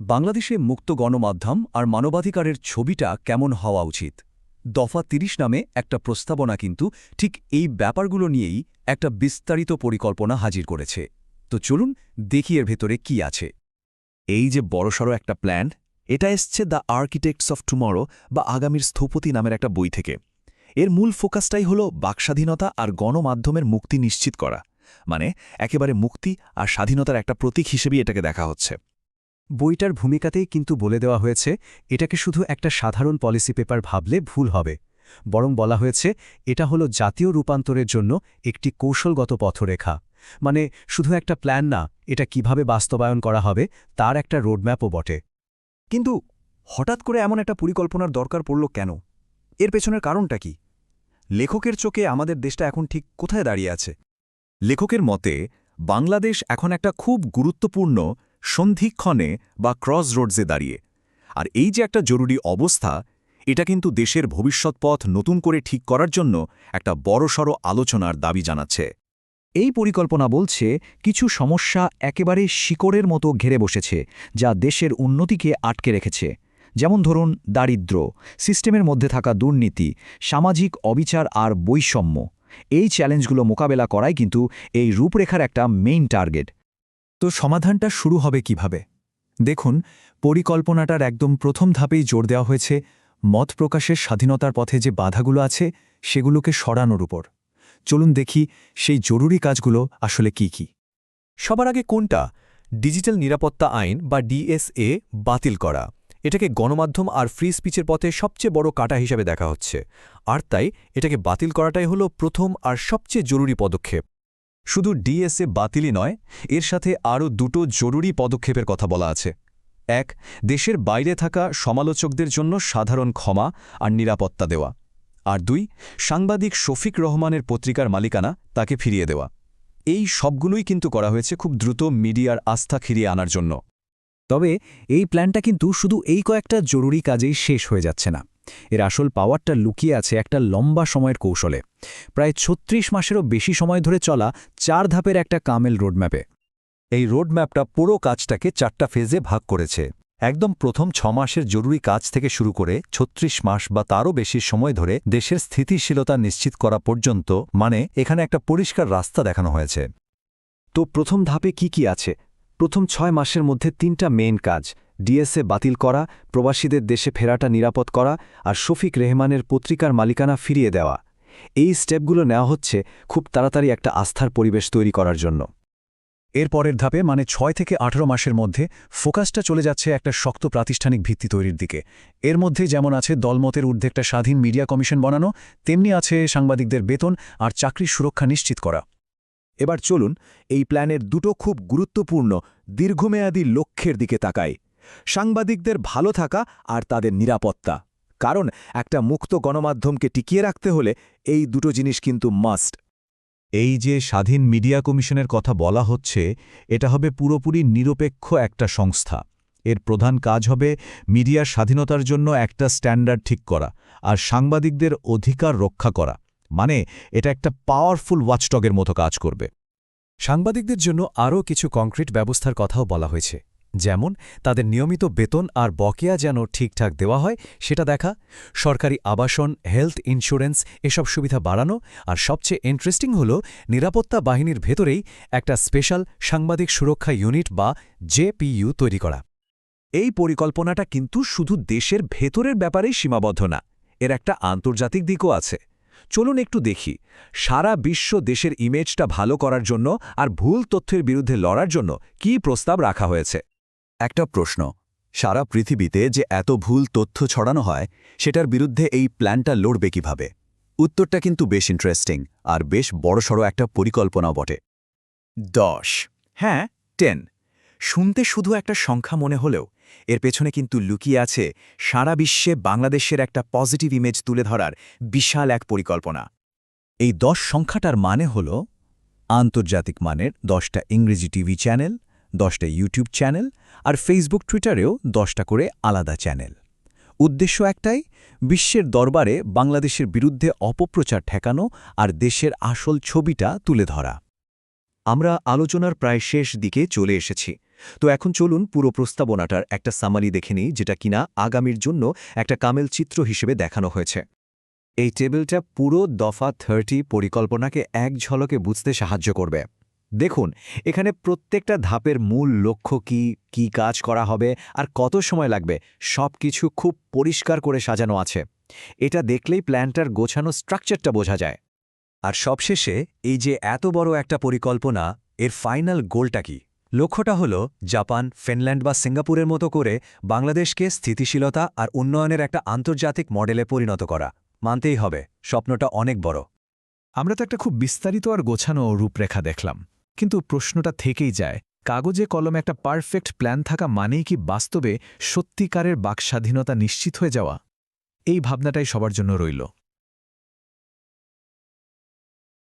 বাংলাদেশে মুক্ত গণমাধ্যম আর মানবাধিকারের ছবিটা কেমন হওয়া উচিত? দফা ৩০ নামে একটা প্রস্তাবনা কিন্তু ঠিক এই ব্যাপারগুলো নিয়েই একটা বিস্তারিত পরিকল্পনা হাজির করেছে। তো চলুন দেখি এর ভেতরে কি আছে। এই যে বড়সড় একটা প্ল্যান, এটা এসছে দ্য আর্কিটেক্টস অফ টুমরো বা আগামীর স্থপতি নামের একটা বই থেকে। এর মূল ফোকাসটাই হল বাকস্বাধীনতা আর গণমাধ্যমের মুক্তি নিশ্চিত করা। মানে একেবারে মুক্তি আর স্বাধীনতার একটা প্রতীক হিসেবেই এটাকে দেখা হচ্ছে। বইটার ভূমিকাতেই কিন্তু বলে দেওয়া হয়েছে, এটাকে শুধু একটা সাধারণ পলিসি পেপার ভাবলে ভুল হবে। বরং বলা হয়েছে, এটা হলো জাতীয় রূপান্তরের জন্য একটি কৌশলগত পথরেখা। মানে শুধু একটা প্ল্যান না, এটা কীভাবে বাস্তবায়ন করা হবে, তার একটা রোডম্যাপও বটে। কিন্তু হঠাৎ করে এমন একটা পরিকল্পনার দরকার পড়ল কেন? এর পেছনের কারণটা কি? লেখকের চোখে আমাদের দেশটা এখন ঠিক কোথায় দাঁড়িয়ে আছে? লেখকের মতে, বাংলাদেশ এখন একটা খুব গুরুত্বপূর্ণ সন্ধিক্ষণে বা ক্রস রোডসে দাঁড়িয়ে। আর এই যে একটা জরুরি অবস্থা, এটা কিন্তু দেশের ভবিষ্যৎ পথ নতুন করে ঠিক করার জন্য একটা বড়সড় আলোচনার দাবি জানাচ্ছে। এই পরিকল্পনা বলছে, কিছু সমস্যা একেবারে শিকড়ের মতো ঘেরে বসেছে, যা দেশের উন্নতিকে আটকে রেখেছে। যেমন ধরুন দারিদ্র্য সিস্টেমের মধ্যে থাকা দুর্নীতি, সামাজিক অবিচার আর বৈষম্য। এই চ্যালেঞ্জগুলো মোকাবেলা করাই কিন্তু এই রূপরেখার একটা মেইন টার্গেট তো সমাধানটা শুরু হবে কীভাবে? দেখুন, পরিকল্পনাটার একদম প্রথম ধাপেই জোর দেওয়া হয়েছে মত প্রকাশের স্বাধীনতার পথে যে বাধাগুলো আছে সেগুলোকে সরানোর উপর। চলুন দেখি সেই জরুরি কাজগুলো আসলে কি কি। সবার আগে কোনটা? ডিজিটাল নিরাপত্তা আইন বা ডিএসএ বাতিল করা। এটাকে গণমাধ্যম আর ফ্রি স্পিচের পথে সবচেয়ে বড় কাটা হিসাবে দেখা হচ্ছে। আর তাই এটাকে বাতিল করাটাই হলো প্রথম আর সবচেয়ে জরুরি পদক্ষেপ। শুধু ডিএসএ বাতিলই নয়, এর সাথে আরও দুটো জরুরি পদক্ষেপের কথা বলা আছে। এক, দেশের বাইরে থাকা সমালোচকদের জন্য সাধারণ ক্ষমা আর নিরাপত্তা দেওয়া। আর দুই, সাংবাদিক শফিক রহমানের পত্রিকার মালিকানা তাকে ফিরিয়ে দেওয়া। এই সবগুলোই কিন্তু করা হয়েছে খুব দ্রুত মিডিয়ার আস্থা ফিরিয়ে আনার জন্য। তবে এই প্ল্যানটা কিন্তু শুধু এই কয়েকটা জরুরি কাজেই শেষ হয়ে যাচ্ছে না। এর আসল পাওয়ারটা লুকিয়ে আছে একটা লম্বা সময়ের কৌশলে। প্রায় ছত্রিশ মাসেরও বেশি সময় ধরে চলা চার ধাপের একটা কামেল রোডম্যাপে এই রোডম্যাপটা পুরো কাজটাকে চারটা ফেজে ভাগ করেছে। একদম প্রথম ছ মাসের জরুরি কাজ থেকে শুরু করে ছত্রিশ মাস বা তারও বেশি সময় ধরে দেশের স্থিতিশীলতা নিশ্চিত করা পর্যন্ত মানে এখানে একটা পরিষ্কার রাস্তা দেখানো হয়েছে। তো প্রথম ধাপে কি কি আছে? প্রথম ছয় মাসের মধ্যে তিনটা মেইন কাজ। ডিএসএ বাতিল করা, প্রবাসীদের দেশে ফেরাটা নিরাপদ করা আর শফিক রেহমানের পত্রিকার মালিকানা ফিরিয়ে দেওয়া। এই স্টেপগুলো নেওয়া হচ্ছে খুব তাড়াতাড়ি একটা আস্থার পরিবেশ তৈরি করার জন্য। এর পরের ধাপে মানে ছয় থেকে আঠারো মাসের মধ্যে, ফোকাসটা চলে যাচ্ছে একটা শক্ত প্রাতিষ্ঠানিক ভিত্তি তৈরির দিকে। এর মধ্যে যেমন আছে দলমতের ঊর্ধ্বে একটা স্বাধীন মিডিয়া কমিশন বানানো, তেমনি আছে সাংবাদিকদের বেতন আর চাকরির সুরক্ষা নিশ্চিত করা। এবার চলুন, এই প্ল্যানের দুটো খুব গুরুত্বপূর্ণ, দীর্ঘমেয়াদী লক্ষ্যের দিকে তাকাই। সাংবাদিকদের ভালো থাকা আর তাদের নিরাপত্তা। কারণ একটা মুক্ত গণমাধ্যমকে টিকিয়ে রাখতে হলে এই দুটো জিনিস কিন্তু মাস্ট। এই যে স্বাধীন মিডিয়া কমিশনের কথা বলা হচ্ছে, এটা হবে পুরোপুরি নিরপেক্ষ একটা সংস্থা। এর প্রধান কাজ হবে মিডিয়ার স্বাধীনতার জন্য একটা স্ট্যান্ডার্ড ঠিক করা আর সাংবাদিকদের অধিকার রক্ষা করা। মানে এটা একটা পাওয়ারফুল ওয়াচটগের মতো কাজ করবে। সাংবাদিকদের জন্য আরও কিছু কংক্রিট ব্যবস্থার কথাও বলা হয়েছে। যেমন, তাদের নিয়মিত বেতন আর বকেয়া যেন ঠিকঠাক দেওয়া হয়, সেটা দেখা। সরকারি আবাসন, হেলথ ইন্স্যুরেন্স এসব সুবিধা বাড়ানো আর সবচেয়ে ইন্টারেস্টিং হল, নিরাপত্তা বাহিনীর ভেতরেই একটা স্পেশাল সাংবাদিক সুরক্ষা ইউনিট বা জেপিইউ তৈরি করা। এই পরিকল্পনাটা কিন্তু শুধু দেশের ভেতরের ব্যাপারেই সীমাবদ্ধ না, এর একটা আন্তর্জাতিক দিকও আছে। চলুন একটু দেখি, সারা বিশ্ব দেশের ইমেজটা ভালো করার জন্য আর ভুল তথ্যের বিরুদ্ধে লড়ার জন্য কি প্রস্তাব রাখা হয়েছে। একটা প্রশ্ন। সারা পৃথিবীতে যে এত ভুল তথ্য ছড়ানো হয়, সেটার বিরুদ্ধে এই প্ল্যানটা লড়বে কীভাবে? উত্তরটা কিন্তু বেশ ইন্টারেস্টিং আর বেশ বড়সড় একটা পরিকল্পনাও বটে। দশ। হ্যাঁ টেন শুনতে শুধু একটা সংখ্যা মনে হলেও, এর পেছনে কিন্তু লুকিয়ে আছে সারা বিশ্বে বাংলাদেশের একটা পজিটিভ ইমেজ তুলে ধরার বিশাল এক পরিকল্পনা। এই দশ সংখ্যাটার মানে হল আন্তর্জাতিক মানের দশটা ইংরেজি টিভি চ্যানেল দশটা ইউটিউব চ্যানেল আর ফেসবুক টুইটারেও দশটা করে আলাদা চ্যানেল। উদ্দেশ্য একটাই, বিশ্বের দরবারে বাংলাদেশের বিরুদ্ধে অপপ্রচার ঠেকানো আর দেশের আসল ছবিটা তুলে ধরা। আমরা আলোচনার প্রায় শেষ দিকে চলে এসেছি। তো এখন চলুন পুরো প্রস্তাবনাটার একটা সামারি দেখে নিই, যেটা কিনা আগামীর জন্য একটা কামেল চিত্র হিসেবে দেখানো হয়েছে। এই টেবিলটা পুরো দফা থার্টি পরিকল্পনাকে এক ঝলকে বুঝতে সাহায্য করবে। দেখুন, এখানে প্রত্যেকটা ধাপের মূল লক্ষ্য কি কি কাজ করা হবে, আর কত সময় লাগবে সব কিছু খুব পরিষ্কার করে সাজানো আছে। এটা দেখলেই প্ল্যানটার গোছানো স্ট্রাকচারটা বোঝা যায়। আর সবশেষে, এই যে এত বড় একটা পরিকল্পনা, এর ফাইনাল গোলটা কি? লক্ষ্যটা হল জাপান, ফিনল্যান্ড বা সিঙ্গাপুরের মতো করে বাংলাদেশকে স্থিতিশীলতা আর উন্নয়নের একটা আন্তর্জাতিক মডেলে পরিণত করা। মানতেই হবে, স্বপ্নটা অনেক বড়। আমরা তো একটা খুব বিস্তারিত আর গোছানো রূপরেখা দেখলাম। কিন্তু প্রশ্নটা থেকেই যায়, কাগজে কলমে একটা পারফেক্ট প্ল্যান থাকা মানেই কি বাস্তবে সত্যিকারের বাকস্বাধীনতা নিশ্চিত হয়ে যাওয়া? এই ভাবনাটাই সবার জন্য রইল।